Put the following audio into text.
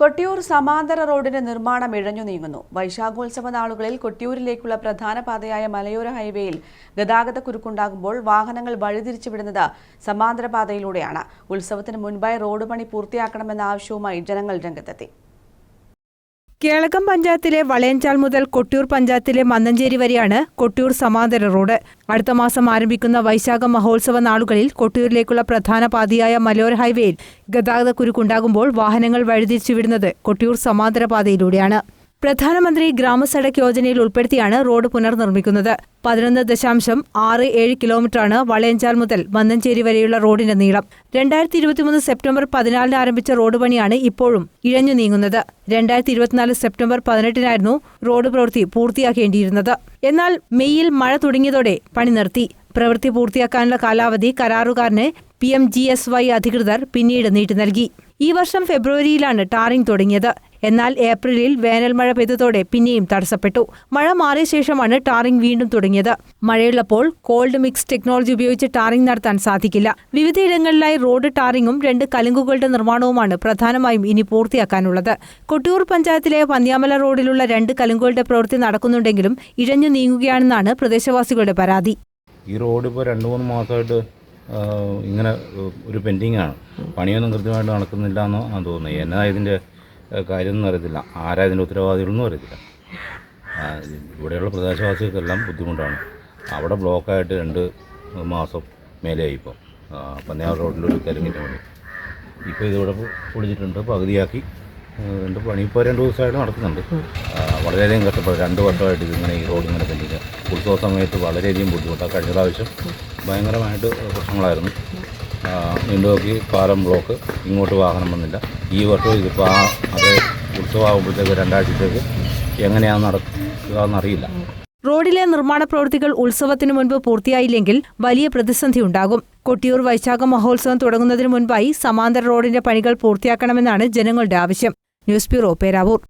കൊട്ടിയൂർ സമാന്തര റോഡിന്റെ നിർമ്മാണം ഇഴഞ്ഞു നീങ്ങുന്നു. വൈശാഖോത്സവ നാളുകളിൽ കൊട്ടിയൂരിലേക്കുള്ള പ്രധാന പാതയായ മലയോര ഹൈവേയിൽ ഗതാഗതക്കുരുക്കുണ്ടാകുമ്പോൾ വാഹനങ്ങൾ വഴിതിരിച്ചുവിടുന്നത് സമാന്തര പാതയിലൂടെയാണ്. ഉത്സവത്തിന് മുൻപായി റോഡ് പണി പൂർത്തിയാക്കണമെന്ന ആവശ്യവുമായി ജനങ്ങൾ രംഗത്തെത്തി. കേളകം പഞ്ചായത്തിലെ വളയഞ്ചാൽ മുതൽ കൊട്ടിയൂർ പഞ്ചായത്തിലെ മന്നഞ്ചേരി വരെയാണ് കൊട്ടിയൂർ സമാന്തര റോഡ്. അടുത്ത മാസം ആരംഭിക്കുന്ന വൈശാഖ മഹോത്സവ നാളുകളിൽ കൊട്ടിയൂരിലേക്കുള്ള പ്രധാന പാതയായ മലയോര ഹൈവേയിൽ ഗതാഗത കുരുക്കുണ്ടാകുമ്പോൾ വാഹനങ്ങൾ വഴിതിരിച്ചുവിടുന്നത് കൊട്ടിയൂർ സമാന്തര പാതയിലൂടെയാണ്. പ്രധാനമന്ത്രി ഗ്രാമസഡക് യോജനയിൽ ഉൾപ്പെടുത്തിയാണ് റോഡ് പുനർനിർമ്മിക്കുന്നത്. പതിനൊന്ന് ദശാംശം ആറ് ഏഴ് കിലോമീറ്ററാണ് വളയഞ്ചാൽ മുതൽ മന്നഞ്ചേരി വരെയുള്ള റോഡിന്റെ നീളം. രണ്ടായിരത്തി ഇരുപത്തിമൂന്ന് സെപ്റ്റംബർ പതിനാലിന് ആരംഭിച്ച റോഡ് പണിയാണ് ഇപ്പോഴും ഇഴഞ്ഞു നീങ്ങുന്നത്. രണ്ടായിരത്തി ഇരുപത്തിനാല് സെപ്റ്റംബർ പതിനെട്ടിനായിരുന്നു റോഡ് പ്രവൃത്തി പൂർത്തിയാക്കേണ്ടിയിരുന്നത്. എന്നാൽ മെയ്യിൽ മഴ തുടങ്ങിയതോടെ പണി നിർത്തി. പ്രവൃത്തി പൂർത്തിയാക്കാനുള്ള കാലാവധി കരാറുകാരന് P M G S Y അധികൃതർ പിന്നീട് നീട്ടി നൽകി. ഈ വർഷം ഫെബ്രുവരിയിലാണ് ടാറിംഗ് തുടങ്ങിയത്. എന്നാൽ ഏപ്രിലിൽ വേനൽ മഴ പെയ്തതോടെ പിന്നെയും തടസ്സപ്പെട്ടു. മഴ മാറിയ ശേഷമാണ് ടാറിംഗ് വീണ്ടും തുടങ്ങിയത്. മഴയുള്ളപ്പോൾ കോൾഡ് മിക്സ് ടെക്നോളജി ഉപയോഗിച്ച് ടാറിംഗ് നടത്താൻ സാധിക്കില്ല. വിവിധയിടങ്ങളിലായി റോഡ് ടാറിംഗും രണ്ട് കലുങ്കുകളുടെ നിർമ്മാണവുമാണ് പ്രധാനമായും ഇനി പൂർത്തിയാക്കാനുള്ളത്. കൊട്ടിയൂർ പഞ്ചായത്തിലെ പന്യാമല റോഡിലുള്ള രണ്ട് കലുങ്കുകളുടെ പ്രവൃത്തി നടക്കുന്നുണ്ടെങ്കിലും ഇഴഞ്ഞു നീങ്ങുകയാണെന്നാണ് പ്രദേശവാസികളുടെ പരാതി. ഈ റോഡ് ഇപ്പോൾ രണ്ട് മൂന്ന് മാസമായിട്ട് ഇങ്ങനെ ഒരു പെൻഡിങ് ആണ് പണിയൊന്നും കൃത്യമായിട്ട് നടക്കുന്നില്ല എന്നാണ് തോന്നുന്നത് എന്നാ ഇതിന്റെ കാര്യം ഒന്നും അറിയത്തില്ല. ആരാ ഉത്തരവാദികളൊന്നും അറിയത്തില്ല. ഇവിടെയുള്ള പ്രദേശവാസികൾക്കെല്ലാം ബുദ്ധിമുട്ടാണ്. അവിടെ ബ്ലോക്കായിട്ട് രണ്ട് മാസം മേലെയായി ഇപ്പോൾ പന്നയാർ റോഡിലൊരു തെരഞ്ഞിട്ട് വേണ്ടി ഇപ്പോൾ ഇതിവിടെ പൊളിച്ചിട്ടുണ്ട് പകുതിയാക്കി. രണ്ട് പണി ഇപ്പോൾ രണ്ട് ദിവസമായിട്ട് നടക്കുന്നുണ്ട്. വളരെയധികം കഷ്ടപ്പെടും രണ്ട് വർഷമായിട്ട് ഇതിങ്ങനെ ഈ റോഡ് ഇങ്ങനെ തന്നെ ഉത്സവ സമയത്ത് വളരെയധികം ബുദ്ധിമുട്ടാണ് കഴിഞ്ഞ പ്രാവശ്യം ഭയങ്കരമായിട്ട് പ്രശ്നങ്ങളായിരുന്നു. നീണ്ടുനോക്കി പാലം ബ്ലോക്ക് ഇങ്ങോട്ട് വാഹനം വന്നില്ല. ഈ വർഷം ഇതിപ്പോൾ ആ അത് ഉത്സവമാകുമ്പോഴത്തേക്ക് രണ്ടാഴ്ചത്തേക്ക് എങ്ങനെയാണ് നടക്കുക എന്നറിയില്ല റോഡിലെ നിർമ്മാണ പ്രവൃത്തികൾ ഉത്സവത്തിനു മുൻപ് പൂർത്തിയായില്ലെങ്കിൽ വലിയ പ്രതിസന്ധി ഉണ്ടാകും. കൊട്ടിയൂർ വൈശാഖ മഹോത്സവം തുടങ്ങുന്നതിന് മുൻപായി സമാന്തര റോഡിന്റെ പണികൾ പൂർത്തിയാക്കണമെന്നാണ് ജനങ്ങളുടെ ആവശ്യം. News bureau Peravoor.